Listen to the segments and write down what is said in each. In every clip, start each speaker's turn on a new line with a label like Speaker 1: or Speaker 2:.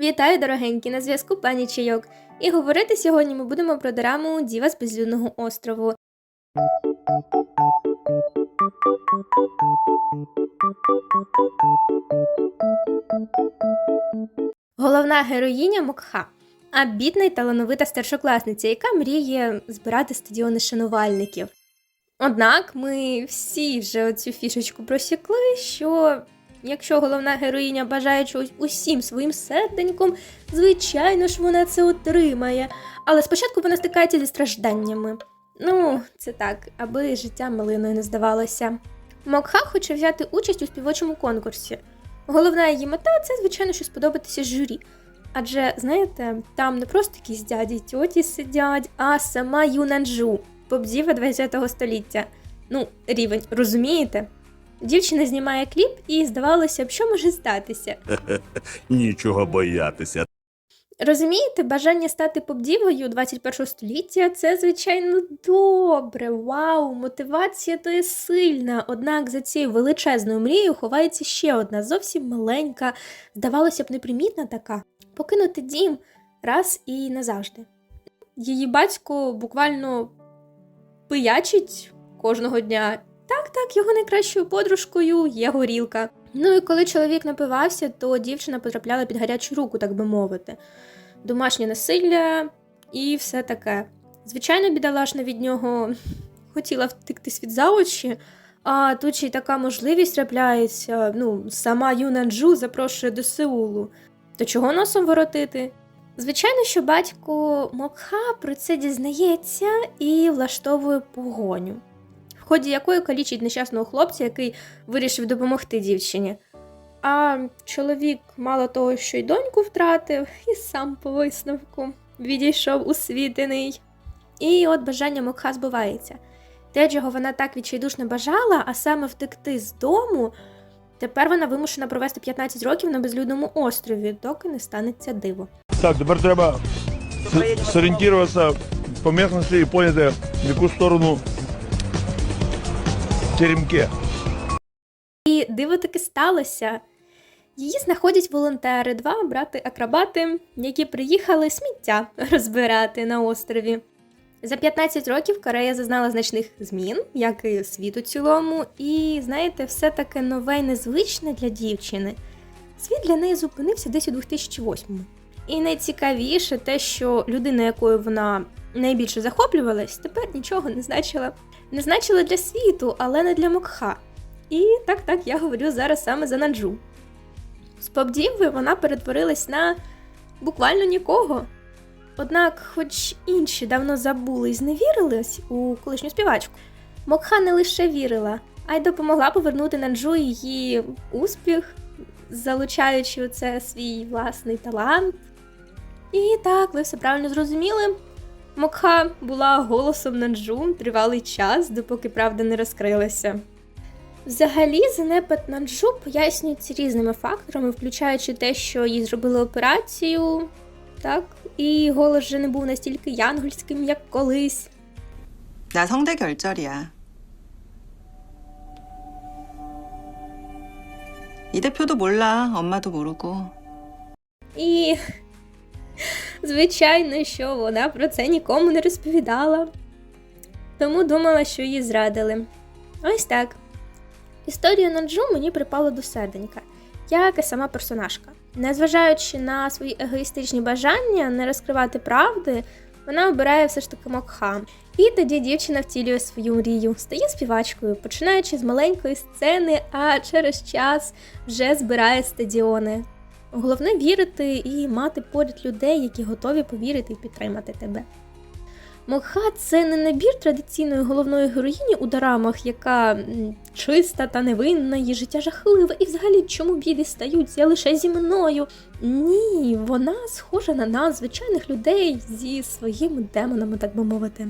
Speaker 1: Вітаю, дорогенькі! На зв'язку пані Чайок. І говорити сьогодні ми будемо про дораму Діва з безлюдного острову. Головна героїня Мокха, амбітна й талановита старшокласниця, яка мріє збирати стадіони шанувальників. Однак ми всі вже оцю фішечку просікли, що якщо головна героїня бажає чогось усім своїм серденьком, звичайно ж вона це отримає. Але спочатку вона стикається зі стражданнями. Ну, це так, аби життя малиною не здавалося. Мокха хоче взяти участь у співочому конкурсі. Головна її мета це, звичайно, що сподобатися журі. Адже, знаєте, там не просто якісь дяді й тьоті сидять, а сама Юнанджу, поп-діва 20 століття. Ну, рівень, розумієте? Дівчина знімає кліп і здавалося б, що може статися.
Speaker 2: Нічого боятися.
Speaker 1: Розумієте, бажання стати поп-дівою 21 століття це, звичайно, добре. Вау, мотивація то є сильна. Однак за цією величезною мрією ховається ще одна, зовсім маленька, здавалося б, непримітна така. Покинути дім раз і назавжди. Її батько буквально пиячить кожного дня. Так, так, його найкращою подружкою є горілка. Ну і коли чоловік напивався, то дівчина потрапляла під гарячу руку, так би мовити. Домашнє насилля і все таке. Звичайно, бідолашна від нього хотіла втекти світ за очі, а тут ще й така можливість трапляється. Ну, сама Юна Джу запрошує до Сеулу. То чого носом воротити? Звичайно, що батько Мокха про це дізнається і влаштовує погоню, ході якої калічить нещасного хлопця, який вирішив допомогти дівчині. А чоловік, мало того, що й доньку втратив, і сам по висновку відійшов у світиний. І от бажання Мокха збувається. Те, чого вона так відчайдушно бажала, а саме втекти з дому, тепер вона вимушена провести 15 років на безлюдному острові, доки не станеться диво.
Speaker 3: Так, тепер треба с- зорієнтуватися по місцевості і поняти, в яку сторону теремки.
Speaker 1: І диво таки сталося. Її знаходять волонтери, два брати-акробати, які приїхали сміття розбирати на острові. За 15 років Корея зазнала значних змін, як і світ у цілому, і знаєте, все таке нове і незвичне для дівчини. Світ для неї зупинився десь у 2008-му. І найцікавіше те, що людина, якою вона найбільше захоплювалась, тепер нічого не значила. Не значила для світу, але не для Мокха. І так, так, я говорю зараз саме за Наджу. З поп-діви вона перетворилась на буквально нікого. Однак, хоч інші давно забули і зневірились у колишню співачку, Мокха не лише вірила, а й допомогла повернути Наджу її успіх, залучаючи у це свій власний талант. І так, ви все правильно зрозуміли. Мокха була голосом Наджу тривалий час, допоки правда не розкрилася. Взагалі, занепад Наджу пояснюється різними факторами, включаючи те, що їй зробили операцію, так, і голос вже не був настільки янгольським, як колись.
Speaker 4: 나 성대 결절이야. 이 대표도 몰라. 엄마도 모르고.
Speaker 1: І, звичайно, що вона про це нікому не розповідала. Тому думала, що її зрадили. Ось так. Історія Наджу мені припала до серденька, як і сама персонажка. Незважаючи на свої егоїстичні бажання не розкривати правди, вона обирає все ж таки Мокха. І тоді дівчина втілює свою мрію, стає співачкою, починаючи з маленької сцени, а через час вже збирає стадіони. Головне вірити і мати поряд людей, які готові повірити і підтримати тебе. Мокха це не набір традиційної головної героїні у дорамах, яка чиста та невинна, її життя жахливе, і взагалі чому біди стаються лише зі мною. Ні, вона схожа на нас, звичайних людей зі своїми демонами, так би мовити.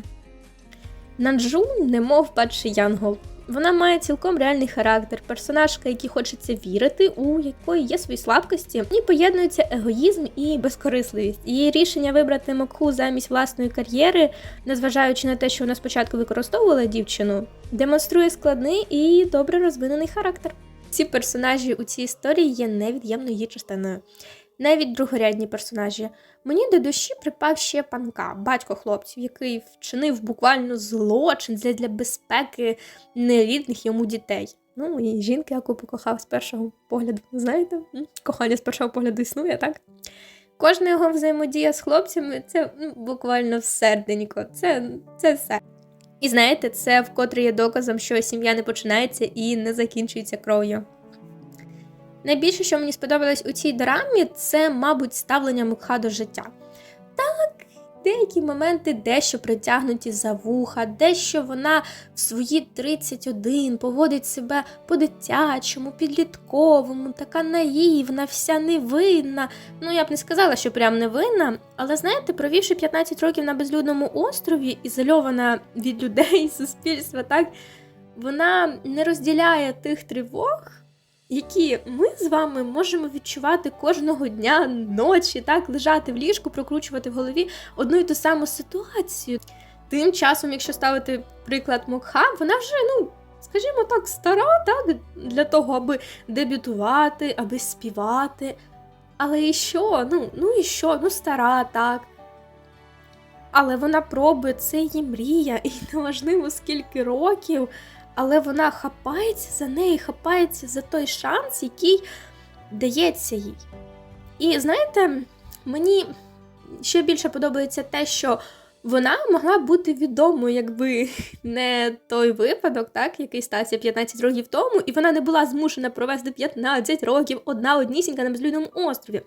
Speaker 1: Наджу, немов падший янгол. Вона має цілком реальний характер, персонажка, якій хочеться вірити, у якої є свої слабкості, і поєднуються егоїзм і безкорисливість. Її рішення вибрати Мокху замість власної кар'єри, незважаючи на те, що вона спочатку використовувала дівчину, демонструє складний і добре розвинений характер. Ці персонажі у цій історії є невід'ємною її частиною. Навіть другорядні персонажі. Мені до душі припав ще панка, батько хлопців, який вчинив буквально злочин для, для безпеки нерідних йому дітей. Ну і жінки, яку покохав з першого погляду. Знаєте, кохання з першого погляду існує, так? Кожна його взаємодія з хлопцями це ну, буквально серденько. Це, це все. І знаєте, це вкотре є доказом, що сім'я не починається і не закінчується кров'ю. Найбільше, що мені сподобалось у цій дорамі, це, мабуть, ставлення Мукха до життя. Так, деякі моменти дещо притягнуті за вуха, дещо вона в свої 31 поводить себе по-дитячому, підлітковому, така наївна, вся невинна. Ну, я б не сказала, що прям невинна, але знаєте, провівши 15 років на безлюдному острові, ізольована від людей, суспільства, так, вона не розділяє тих тривог, які ми з вами можемо відчувати кожного дня, ночі, так, лежати в ліжку, прокручувати в голові одну і ту саму ситуацію. Тим часом, якщо ставити приклад Мокха, вона вже, ну, скажімо так, стара, так, для того, аби дебютувати, аби співати. Але і що? Ну, ну і що? Ну, стара, так. Але вона пробує, це її мрія, і неважливо скільки років, але вона хапається за неї, хапається за той шанс, який дається їй. І знаєте, мені ще більше подобається те, що вона могла бути відомою, якби не той випадок, так, який стався 15 років тому, і вона не була змушена провести 15 років одна однісінька на безлюдному острові.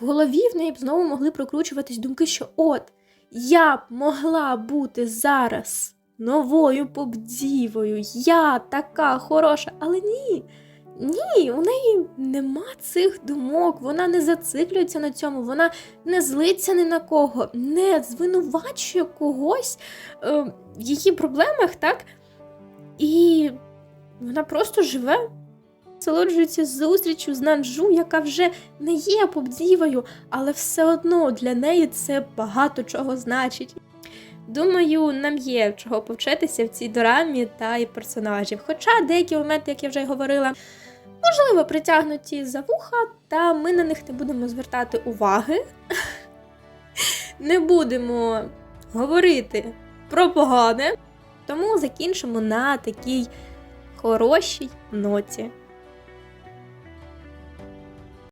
Speaker 1: В голові в неї б знову могли прокручуватись думки, що от я б могла бути зараз новою попдівою, я така хороша, але ні. Ні, у неї нема цих думок, вона не зациклюється на цьому, вона не злиться ні на кого, не звинувачує когось е, в її проблемах, так? І вона просто живе, насолоджується зустрічю з Нанджу, яка вже не є попдівою, але все одно для неї це багато чого значить. Думаю, нам є чого повчитися в цій дорамі та і персонажів. Хоча деякі моменти, як я вже й говорила, можливо, притягнуті за вуха, та ми на них не будемо звертати уваги. Не будемо говорити про погане, тому закінчимо на такій хорошій ноті.